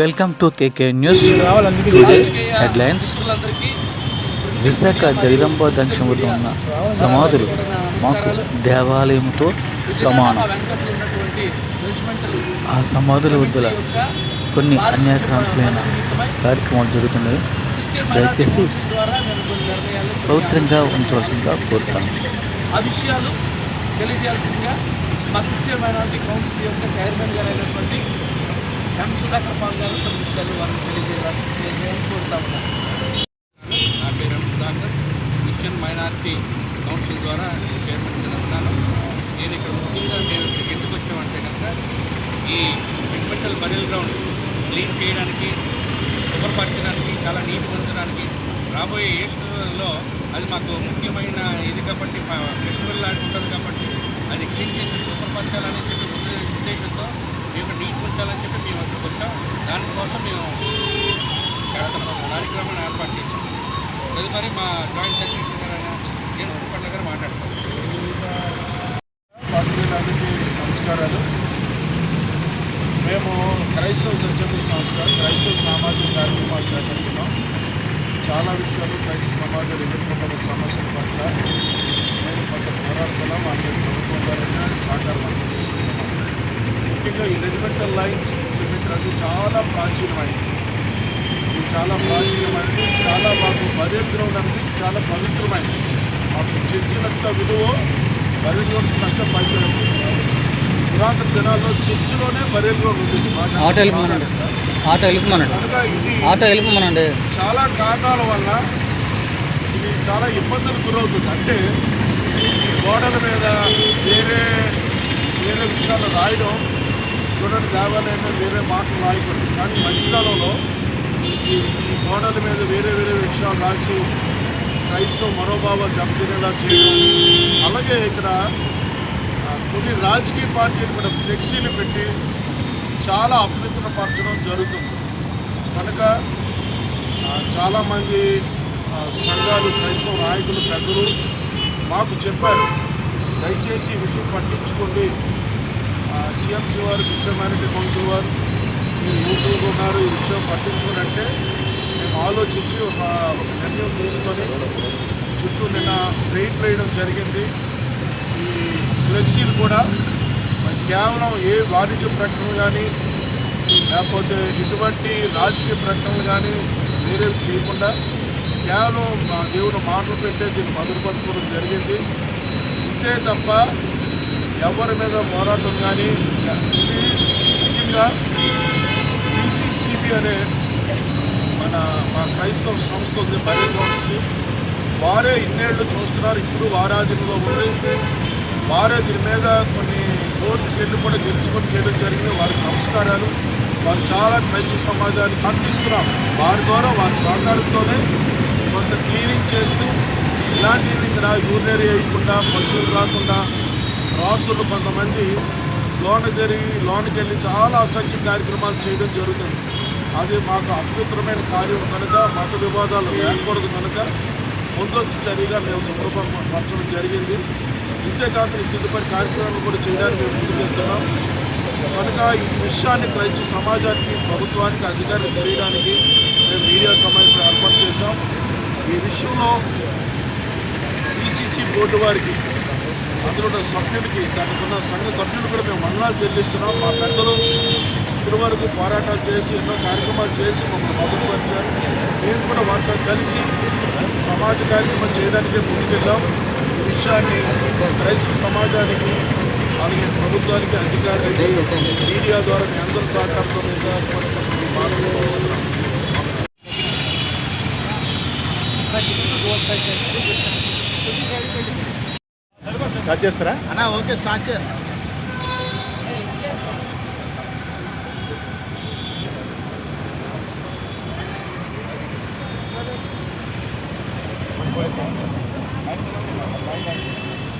Welcome to KK news today headlines Visakha Jagadamba దక్షిణముతో ఉన్న సమాధులు మాకు దేవాలయంతో సమానం. ఆ సమాధుల వద్దల కొన్ని అన్యాక్రాంతులైన కార్యక్రమాలు జరుగుతున్నాయి. దయచేసి పవిత్రంగా ఉంచవలసిందిగా కోరుతాను. ఆ విషయాలు తెలియజేయాల్సిందిగా మా క్రిస్టియన్ మైనారిటీ కౌన్సిల్ యొక్క చైర్మన్ గారు అయినటువంటి ఎం సుధాకర్ పాల్ గారు కొన్ని విషయాలు వారికి తెలియజేయాలని కోరుతా ఉన్నాను నా పేరు M Sudhakar. Mission minority council ద్వారా నేను చైర్మన్గా ఉన్నాను. నేను ఇక్కడ ముఖ్యంగా మేము ఇక్కడికి ఎందుకు వచ్చామంటే కనుక ఈ మెడికల్ బరియల్ గ్రౌండ్ క్లీన్ చేయడానికి శుభ్రపరచడానికి చాలా నీటి ఉంచడానికి రాబోయే ఈస్టర్లో అది మాకు ముఖ్యమైన ఇది కాబట్టి ఫెస్టివల్ లాంటి ఉంటుంది కాబట్టి అది క్లీన్ చేసి శుభ్రపరచాలని చెప్పి ఉద్దేశంతో మేము నీటి ఉంచాలని చెప్పి మేము అక్కడికి వచ్చాం దానికోసం మేము కార్యక్రమాన్ని ఏర్పాటు చేశాం. తదుపరి మా జాయింట్ సెక్రటరీ గారు అయిన జేమ్స్ కుప్పట్ల గారు మాట్లాడతాం పాత్రికులందరికీ నమస్కారాలు. మేము క్రైస్తవ స్వచ్ఛంద సంస్థ క్రైస్తవ సామాజిక కార్యక్రమాలు చేపడుతున్నాం. చాలా విషయాలు క్రైస్తవ సమాజం ఎదుర్కొంటున్న సమస్యల పట్ల నేను కొంత పోరాడుతున్నాం అందులో ప్రభుత్వం ద్వారా సహకారం అందజేస్తున్నాం ముఖ్యంగా ఈ రెజిమెంటల్ లైన్స్ సిమెంట్ అనేది చాలా ప్రాచీనమైనది ఇది చాలా ప్రాచీనమైనది చాలా మాకు బరేంద్రం అనేది చాలా పవిత్రమైనది. మాకు చర్చినంత విలువ బరేంద్రంత పవిత్రమైనది పురాతన దినాల్లో చర్చిలోనే బరేంద్రం ఉండేది. మా ఆటో వెళ్ళిపోమనండి ఆటో వెళ్ళిపోమనండి కనుక ఇది ఆటో వెళ్ళిపోమనండి చాలా కారణాల వల్ల ఇది చాలా ఇబ్బందులు గురవుతుంది. అంటే గోడల మీద వేరే వేరే విషయాలు రాయడం చూడండి దేవాలయం వేరే మాటలు రాయకూడదు. కానీ మధ్యకాలంలో ఈ ఈ గోడల మీద వేరే వేరే విషయాలు రాసి క్రైస్తవ మనోభావాలు దెబ్బతినేలా చేయడం. అలాగే ఇక్కడ కొన్ని రాజకీయ పార్టీలు కూడా ఫ్లెక్సీలు పెట్టి చాలా అపవిత్రపరచడం జరుగుతుంది. కనుక చాలామంది సంఘాలు క్రైస్తవ నాయకులు పెద్దలు మాకు చెప్పారు. దయచేసి ఈ విషయం పట్టించుకోండి. సిఎంసీ వారు క్రిస్టియన్ మైనారిటీ కౌన్సిల్ వారు మీరు యూట్యూబ్ ఉన్నారు ఈ విషయం పట్టించుకోనంటే మేము ఆలోచించి ఒక ఒక నిర్ణయం తీసుకొని చుట్టూ నిన్న పెయింట్ వేయడం జరిగింది. ఈ ఫ్లెక్సీలు కూడా కేవలం ఏ వాణిజ్య ప్రకటనలు కానీ లేకపోతే ఇటువంటి రాజకీయ ప్రకటనలు కానీ వేరే చేయకుండా కేవలం మా మాటలు పెట్టే దీన్ని మొదలుపరుచుకోవడం జరిగింది. ఇంతే తప్ప ఎవరి మీద పోరాటం కానీ ఇది ముఖ్యంగా బీసీసీబీ అనే మన మా క్రైస్తవ సంస్థ ఉంది బైబిల్ కౌన్సిల్ వారే ఇన్నేళ్ళు చూస్తున్నారు ఇప్పుడు వారాధీనంలో ఉంది. వారే దీని మీద కొన్ని కోర్టుకి వెళ్ళి కూడా గెలుచుకొని చేయడం జరిగింది. వారికి నమస్కారాలు. వారు చాలా క్రైస్తవ సమాజాన్ని అందిస్తున్నాం వారి ద్వారా వారి సహకారంతోనే కొంత క్లీనింగ్ చేస్తూ ఇలాంటివి ఇక్కడ యూరినరీ వేయకుండా పశువులు రాకుండా రాష్ట్రులు కొంతమంది లోన జరిగి లోనికి వెళ్ళి చాలా అసంఖ్య కార్యక్రమాలు చేయడం జరుగుతుంది. అది మాకు అద్భుతమైన కార్యం కనుక మత వివాదాలు లేకూడదు కనుక ముందస్తు చర్యగా మేము శుభ్రపరచడం జరిగింది. ఇంతేకాక తదుపరి కార్యక్రమాలు కూడా చేయడానికి మేము ముందుకెళ్తున్నాం కనుక ఈ విషయాన్ని క్రైస్తవ సమాజానికి ప్రభుత్వానికి అధికారులు తెలియడానికి మేము మీడియా సమావేశం ఏర్పాటు చేశాం. ఈ విషయంలో బీసీసీ బోర్డు వారికి అందులో సభ్యుడికి దానికి సంఘ సభ్యులు కూడా మేము మరణాలు చెల్లిస్తున్నాం. మా పెద్దలు ఇప్పటివరకు పోరాటాలు చేసి ఎన్నో కార్యక్రమాలు చేసి మమ్మల్ని మొదలుపరిచారు మేము కూడా వారితో కలిసి సమాజ కార్యక్రమం చేయడానికే ముందుకెళ్ళాం. ఈ విషయాన్ని క్రైస్తవ సమాజానికి అలాగే ప్రభుత్వానికి అధికారులకి మీడియా ద్వారా మీ అందరూ సహకారంతో మేము స్టార్ట్ చేస్తారా? అన్నా ఓకే స్టార్ట్ చేయాలి చేయండి